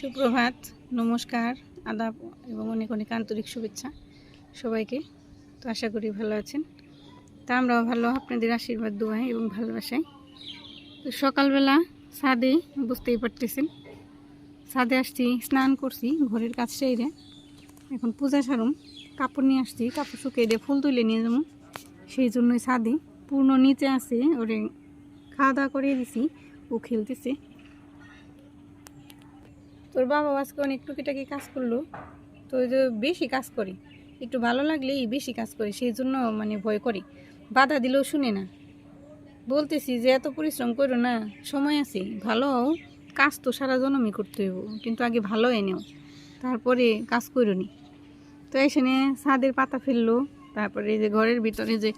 সুপ্রভাত, নমস্কার, আদাব এবং অনেক অনেক আন্তরিক শুভেচ্ছা সবাইকে। তো আশা করি ভালো আছেন। তা আমরাও ভালো, আপনাদের আশীর্বাদ, দোয়াই এবং ভালোবাসাই তো সকালবেলা ছাদে বুঝতেই পারতেছেন, ছাদে আসছি, স্নান করছি, ঘরের কাজ সেইরে এখন পূজা সারুম, কাপড় নিয়ে আসছি, কাপড় শুকিয়ে দিয়ে ফুল তুলে নিয়ে যাব। সেই জন্যই ছাদে, পূর্ণ নিচে আছে, ওরে খাওয়া দাওয়া করে দিছি, ও খেলতেছে। তোর বাবা আজকে অনেক টুকিটাকি কাজ করল, তো যে বেশি কাজ করি। একটু ভালো লাগলেই বেশি কাজ করি, সেই জন্য মানে ভয় করে। বাধা দিলেও শুনে না। বলতেছি যে এত পরিশ্রম করো না, সময় আছে, ভালো হও। কাজ তো সারা জনমই করতে হইব, কিন্তু আগে ভালো এনেও তারপরে কাজ করো নি। তো এখানে ছাদের পাতা ফেলল, তারপরে এই যে ঘরের ভিতরে যে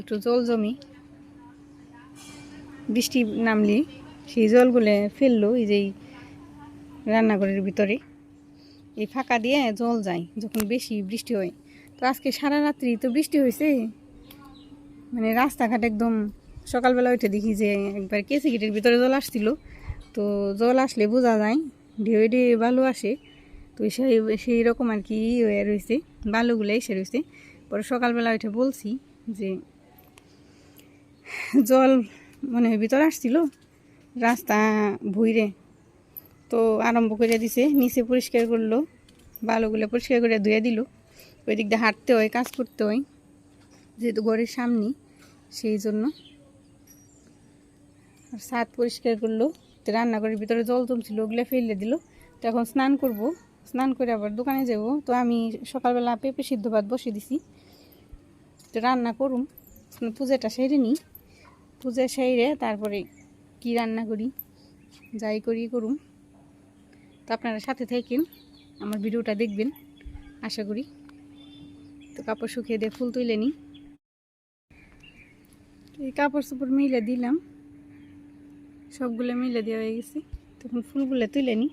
একটু জল জমি, বৃষ্টি নামলে, সেই জলগুলো ফেলল, এই যে রান্নাঘরের ভিতরে। এই ফাঁকা দিয়ে জল যায় যখন বেশি বৃষ্টি হয়। তো আজকে সারা রাত্রি তো বৃষ্টি হয়েছে মানে রাস্তাঘাট একদম সকালবেলা উঠে দেখি যে একবার কেসি গেটের ভিতরে জল আসছিল। তো জল আসলে বোঝা যায় ঢেউ ঢেউ বালু আসে। তো সেই সেই রকম আর কি হয়ে রয়েছে বালুগুলো এসে রয়েছে পরে সকালবেলা উঠে বলছি যে জল মনে হয় ভিতরে আসছিল, রাস্তা ভুইরে তো আরম্ভ করে দিছে, নিচে পরিষ্কার করল, বালুগুলো পরিষ্কার করে ধুয়ে দিল। ওই দিক দিয়ে হাঁটতে হয়, কাজ করতে হয়, যেহেতু ঘরের সামনে, সেই জন্য। আর ছাদ পরিষ্কার করল, তো রান্নাঘরের ভিতরে জল জমছিল, ওগুলো ফেলে দিল। তো এখন স্নান করব, স্নান করে আবার দোকানে যাব। তো আমি সকালবেলা পেঁপে সিদ্ধ ভাত বসে দিছি। তো রান্না করুম পূজাটা সেরে নিই। পূজা সেরে তারপরে কি রান্না করি, যাই করি করুম। আপনারা সাথে থাকেন, আমার ভিডিওটা দেখবেন, আশা করি। তো কাপড় শুকিয়ে দিয়ে ফুল তুলে নিই। এই কাপড় চোপড় মিলে দিলাম, সবগুলো মিলে দেওয়া হয়ে গেছে। তখন ফুলগুলো তুলে নিই।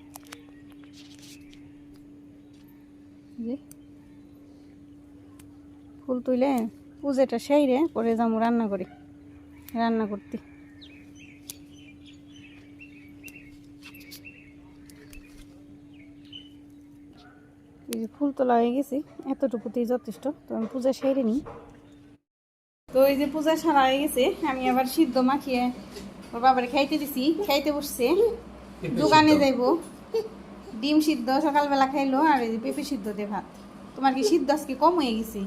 ফুল তুলে পুজোটা সেইরে পরে যাব রান্না করি রান্না করতে। এই ফুল তোলা হয়ে গেছে এতটুকুতেই যথেষ্ট। তো আমি পূজা সেরে নিই। তো এই যে পূজা সারা হয়ে গেছে আমি আবার সিদ্ধ মাখিয়ে ওর বাবার খাইতে দিছি খাইতে বসছে। দোকানে যাইবো। ডিম সিদ্ধ সকালবেলা খাইলো আর এই যে পেঁপে সিদ্ধ দিয়ে ভাত। তোমার কি সিদ্ধ আজকে কম হয়ে গেছে?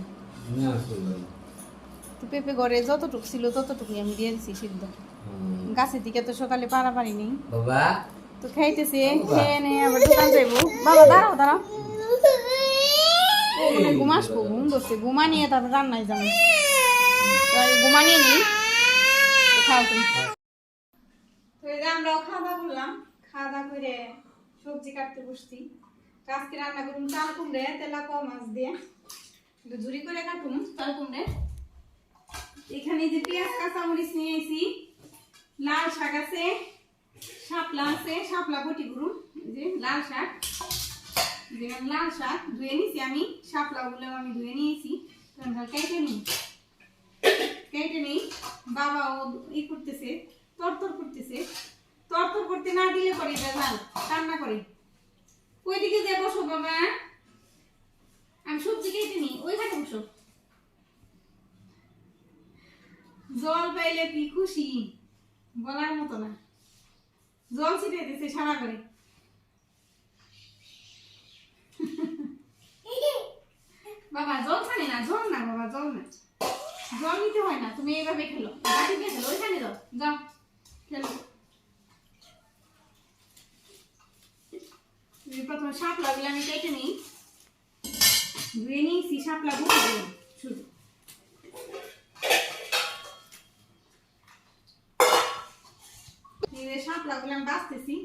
তো পেঁপে ঘরে যতটুকু ছিল ততটুকুই আমি দিয়ে দিছি সিদ্ধ। গাছের দিকে তো সকালে পারা পারিনি বাবা। তো খাইতেছে খেয়ে নে আবার দোকান যাইবো। বাবা দাঁড়াও দাঁড়াও। ঘুম আসব ঘুম ধরছে। ঘুমা নিয়ে তারপর রান্নায় যাব। ঘুমা নিয়ে নিই খাও তুমি। আমরাও খাওয়া দাওয়া করলাম। খাওয়া দাওয়া করে সবজি কাটতে বসছি। আজকে রান্না করুন চাল কুমড়ে তেলা কম মাছ দিয়ে। ঝুরি করে কাটুন চাল কুমড়ে। এখানে যে পেঁয়াজ, কাঁচামরিচ নিয়ে এসি লাল শাক আছে, শাপলা আছে, শাপলা বটি করুন। যে লাল শাক। যেখানে লাল শাক ধুয়ে নিছি আমি, শাপলাগুলো আমি ধুয়ে নিয়েছি। কেটে নিই। কেটে নিই। বাবা ও ই করতেছে, তরতর করতেছে। তরতর করতে না দিলে পরে লাল রান্না করে। ওই দিকে যে বসো বাবা, আমি সবজি কেটে নিই ওইখানে বসো। জল পাইলে কি খুশি? বলার মতো না। জল ছিটে দিছে সারা করে বাবা, জল না জল না বাবা, জল না। জল নিতে হয় না, তুমি এইভাবে খেলো। খেলো ওইখানে যাও যাও, খেলো। এই প্রথমে শাপলা গুলো আমি কেটে নিই। ধুয়ে নিয়েছি গুলো শুধু। এই যে শাপলাগুলো আমি বাছতেছি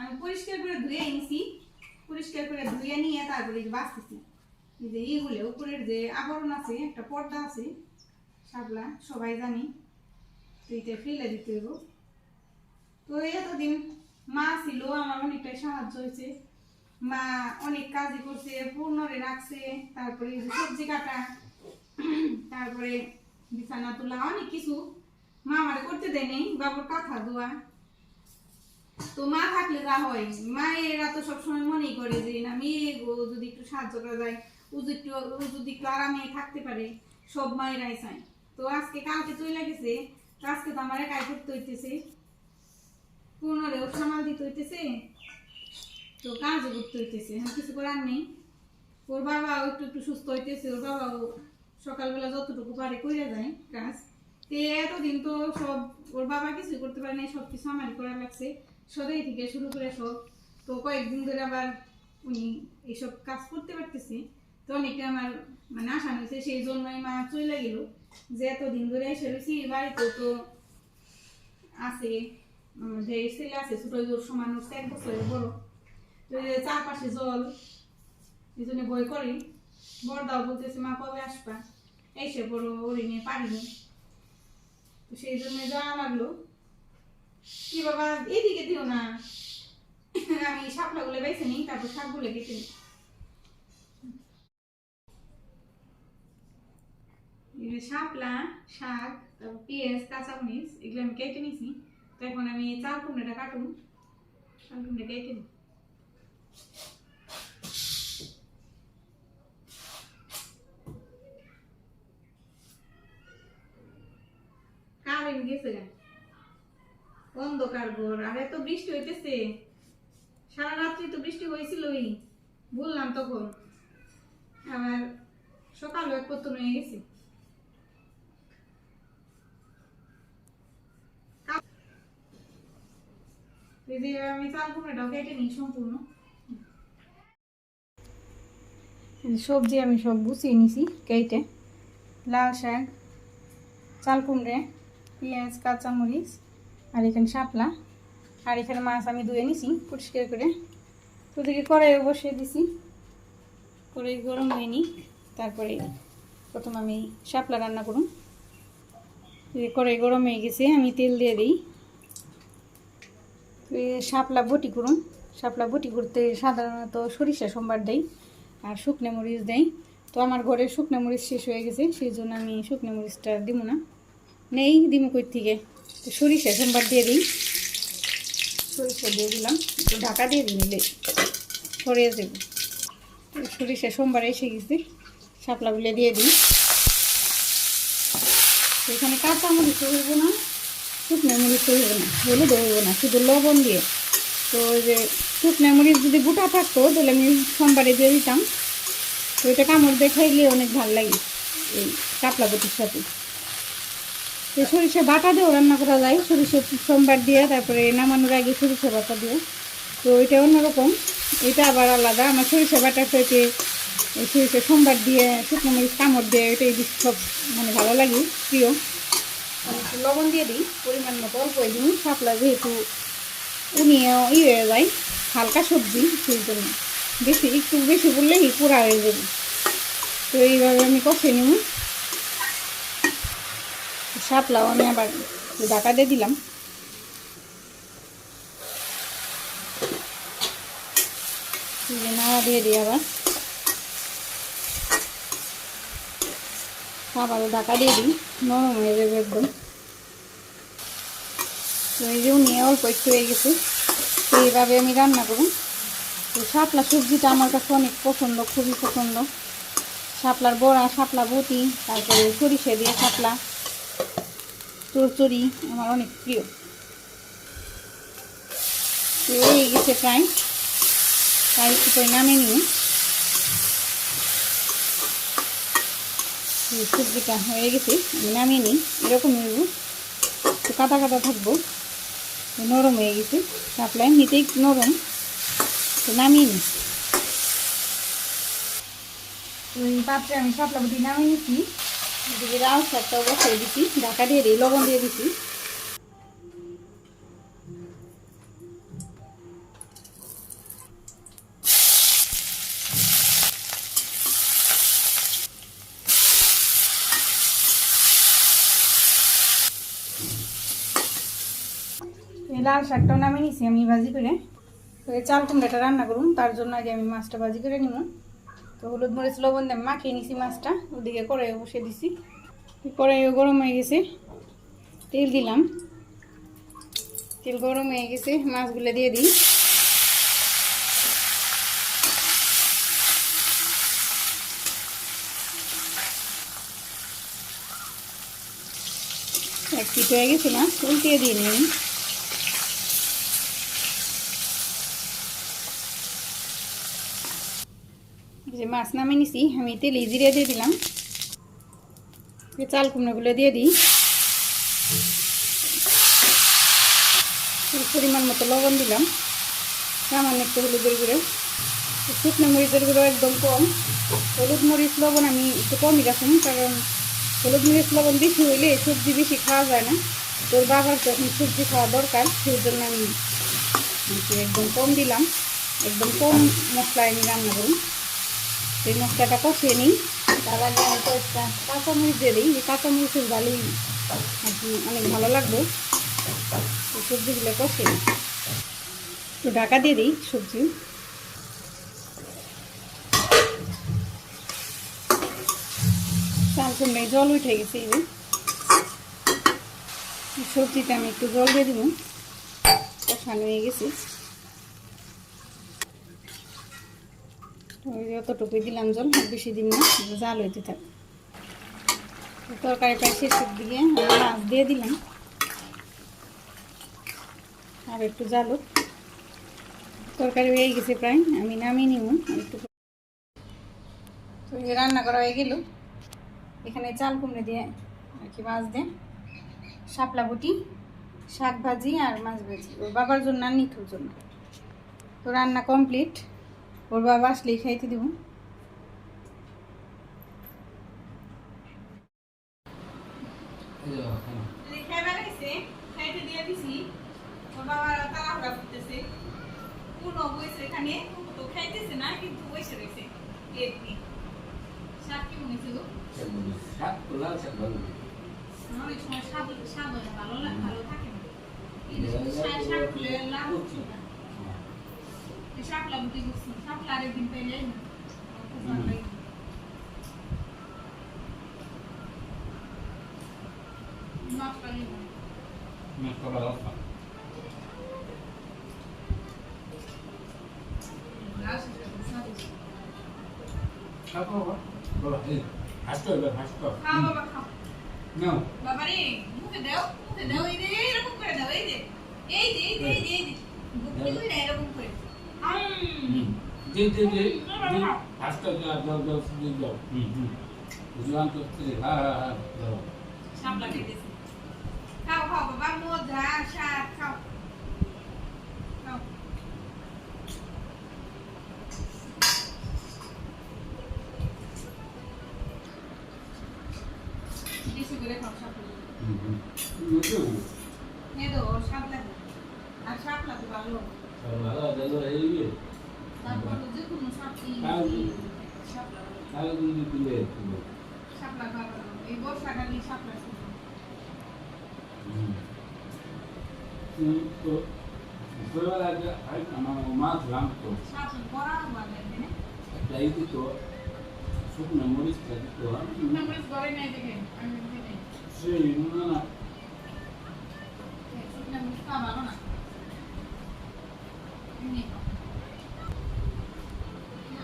আমি পরিষ্কার করে ধুয়ে পরিষ্কার করে ধুয়ে নিয়ে তারপরে এই যে যে এইগুলো উপরের যে আবরণ আছে, একটা পর্দা আছে, শাপলা, সবাই জানি, তো এইটা ফেলে দিতে হইব। তো এতদিন মা ছিল, আমার অনেকটাই সাহায্য হয়েছে। মা অনেক কাজই করছে পূর্ণরে রাখছে, তারপরে সবজি কাটা, তারপরে বিছানা তোলা, অনেক কিছু মা আমার করতে দেয়নি বাবুর কথা ধোয়া। তো মা থাকলে যা হয়, মায়েরা তো সবসময় মনেই করে যে, না, মেয়ে গো, যদি একটু সাহায্য করা যায় থাকতে পারে। সব মায়েরাই চায় তো আজকে কালকে চলে গেছে, তো আজকে তো আমার একাই করতে হইতেছে। পুনরেও সামাল দিতে হইতেছে। তো কাজও করতে হইতেছে কিছু করার নেই। ওর বাবাও একটু একটু সুস্থ হইতেছে, ওর বাবাও সকালবেলা যতটুকু পারে করে যায় কাজ। তে এতদিন তো সব, ওর বাবা কিছু করতে পারে নাই সব কিছু আমারই করা লাগছে। সদাই থেকে শুরু করে সব। তো কয়েকদিন ধরে আবার উনি এইসব কাজ করতে পারতেছে। তো অনেকটা আমার মানে আশা হয়েছে, সেই জন্যই মা চলে গেল। যে এতদিন ধরে এসে রয়েছি বাড়িতে তো আছে যে ছেলে আছে, ছোট জোর সমান হচ্ছে এক বছরের বড়। তো চারপাশে জল, এই জন্য বই করি। বড়দাও বলতেছে, মা, কবে আসবা? এসে বড় ওরে নিয়ে পারিনি। তো সেই জন্য যাওয়া লাগল। কি বাবা এদিকে দিও না। আমি শাপলাগুলো বেছে নিই, তারপর শাকগুলো কেটে নিই এই যে শাপলা শাক তারপর পেঁয়াজ, কাঁচামরিচ, এগুলো আমি কেটে নিছি। তো এখন আমি চাল কুমড়োটা কাটুন চাল কুমড়ো কেটে নিই। কারেন্ট গেছে অন্ধকার ঘর। আর এত বৃষ্টি হইতেছে। সারা রাত্রি তো বৃষ্টি হয়েছিলই বললাম তখন। আবার সকালে এক পত্তন হয়ে গেছে। সবজি আমি সব গুছিয়ে নিছি কেটে। লাল শাক, চাল কুমড়ে, পেঁয়াজ, কাঁচামরিচ, আর এখানে শাপলা। আর এখানে মাছ আমি ধুয়ে নিছি পরিষ্কার করে। তো ওদিকে কড়াইয়ে বসিয়ে দিছি। কড়াই গরম হয়ে নিই তারপরে প্রথম আমি শাপলা রান্না করুন। কড়াই গরম হয়ে গেছে, আমি তেল দিয়ে দিই। শাপলা বটি করুন শাপলা বটি করতে সাধারণত সরিষা, সোমবার দেই আর শুকনো মরিচ দেই। তো আমার ঘরে শুকনো মরিচ শেষ হয়ে গেছে, সেই জন্য আমি শুকনো মরিচটা দিব না। নেই, দিমু কই থেকে? তো সরিষা সোমবার দিয়ে দিই। সরিষা দিয়ে দিলাম, একটু ঢাকা দিয়ে নিলে ছড়িয়ে দেব। সরিষা সোমবার এসে গেছে শাপলাগুলো দিয়ে দিই। তো এখানে কাঁচা মরিচ হইব না। শুকনো মরিচ হইব না হলুদ না, শুধু লবণ দিয়ে। তো ওই যে শুকনো মরিচ যদি গোটা থাকতো, তাহলে আমি সোমবারে দিয়ে দিতাম। তো এটা কামড় দেখাইলে অনেক ভালো লাগে এই কাপলা বটির সাথে। তো সরিষা বাটা দিয়েও রান্না করা যায়, সরিষা সোমবার দিয়ে, তারপরে নামানোর আগে সরিষা বাটা দিয়ে তো এটা অন্যরকম, এটা আবার আলাদা। আমার সরিষা বাটার সাথে সরিষা সোমবার দিয়ে শুকনো মরিচ কামড় দিয়ে, এটাই সব মানে ভালো লাগে, প্রিয়। আমি একটু লবণ দিয়ে দিই। পরিমাণ মতো অল্প দিন শাপলা যেহেতু উনিয়ে ই হয়ে যায়, হালকা সবজি সেই জন্য। বেশি, একটু বেশি বললেই পুরা হয়ে যাবে। তো এইভাবে আমি কষে নিব। শাপলাও আমি আবার ঢাকা দিয়ে দিলাম। এই নাড়া দিয়ে আবার। আবারও ঢাকা দিয়ে দিই। নরম হয়ে যাবে একদম। তো যে নিয়ে অল্প একটু হয়ে গেছে এইভাবে আমি রান্না করব। তো শাপলা সবজিটা আমার কাছে অনেক পছন্দ, খুবই পছন্দ। শাপলার বড়া, শাপলা বটি, তারপরে সরিষা দিয়ে শাপলা, চড়চড়ি আমার অনেক প্রিয়। তো এই গেছে প্রায় তাই নামে করে সবজিটা হয়ে গেছে নামিয়ে নিই, এরকম নেব। তো কাটা কাটা থাকব নরম হয়ে গেছে। সাপ্লাই এমনিতেই নরম তো নামিয়ে নিই। ওই পাত্রে আমি সাপ্লাই বুটি নামিয়ে নিচ্ছি। রাও শাকটাও বসিয়ে দিচ্ছি ঢাকা দিয়ে লবণ দিয়ে দিচ্ছি লাল শাকটাও নামিয়ে নিছি আমি ভাজি করে। চাল কুমড়াটা রান্না করুন, তার জন্য আগে আমি মাছটা ভাজি করে নিব। তো হলুদ মরিচ, লবণ দিয়ে মাখিয়ে নিছি মাছটা, ওদিকে কড়াই বসে দিছি। কড়াইও গরম হয়ে গেছে, তেল দিলাম। তেল গরম হয়ে গেছে, মাছগুলো দিয়ে দিই। এক পিঠ হয়ে গেছে মাছ, উল্টিয়ে দিয়ে নিই যে মাছ নামিয়ে নিছি, আমি তেলে জিরে দিয়ে দিলাম। চাল কুমড়োগুলো দিয়ে দিই। পরিমাণ মতো লবণ দিলাম। সামান্য একটু হলুদের গুঁড়ো। শুকনো মরিচের গুঁড়ো একদম কম। হলুদ মরিচ লবণ আমি একটু কমই রাখুন, কারণ হলুদ মরিচ লবণ বেশি হইলে সবজি বেশি খাওয়া যায় না। তোর বাবার যখন সবজি খাওয়া দরকার সেই জন্য আমি একদম কম দিলাম। একদম কম মশলায় আমি রান্না করি সেই মশলাটা কষিয়ে নিই। তার আগে আমি কয়েকটা কাঁচামরিচ দিয়ে দিই। যে কাঁচামরিচের ভালোই আর কি অনেক ভালো লাগবে। এই সবজিগুলো কষিয়ে নিই। একটু ঢাকা দিয়ে দিই সবজি। কুমড়ায় জল উঠে গেছে এই। এই সবজিতে আমি একটু জল দিয়ে দিব। কষানো হয়ে গেছে। ওই দিলাম জল বেশি দিন না জাল হইতে থাক। তরকারি প্রায় শেষের দিকে মাছ দিয়ে দিলাম। আর একটু জালুক তরকারি হয়ে গেছে প্রায়, আমি নামিয়ে নিব। একটু রান্না করা হয়ে গেল। এখানে চাল কুমড়ে দিয়ে আর কি মাছ দিয়ে। শাপলা বুটি, শাক ভাজি আর মাছ ভাজি। ওর বাবার জন্য আর জন্য। তো রান্না কমপ্লিট। ওর বাবা আসলেই খাইতে দেবো। ভালো লাগে ভালো। থাকে না। এই যে শুধু শাক শাক খুলে লাভ হচ্ছে না এই শাপলা বুটি করছি শাপলা আরেকদিন পেলে না খুব ভালো লাগে নষ্ট নেই খাও বাবা খাও মুখে দাও মুখে দাও এই যে এরকম করে দাও এই যে এই যে এই যে এই যে এই যে বুদ্ধি এরকম শাপলা খেতেছি খাও খাও বাবা মজা শাক খাও খাও বেশি করে খাও শাপলা এ তো শাপলা আর শাপলা তো ভালো তারপর যে কোনো শাপলি শাপলা শাপলা খাওয়া ভালো। এই বর্ষাকালে শাপলা খেতে হয়। মাছ রামতো শাপলা বড়াও ভালো লাগে না তাই দিত শুকনো মরিচটা দিত। শুকনো মরিচ গড়ে নেই দেখে আমি দেখে সেই না শুকনো মরিচ খাওয়া ভালো না এমনি খাও।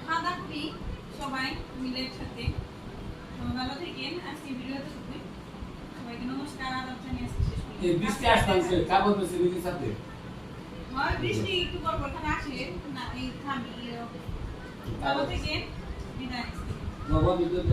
খাওয়া দাওয়া করি সবাই মিলে একসাথে। ভালো থাকেন আজকে ভিডিওতে থাকবে সবাইকে নমস্কার আদাব জানিয়ে শেষ। এই বৃষ্টি আসতেছে কাগজ বেশি দিকে সাথে হয় বৃষ্টি একটু পর পর খানে আসে। না এই থামি ভালো থাকেন বিদায়। বাবা বিদ্যুৎ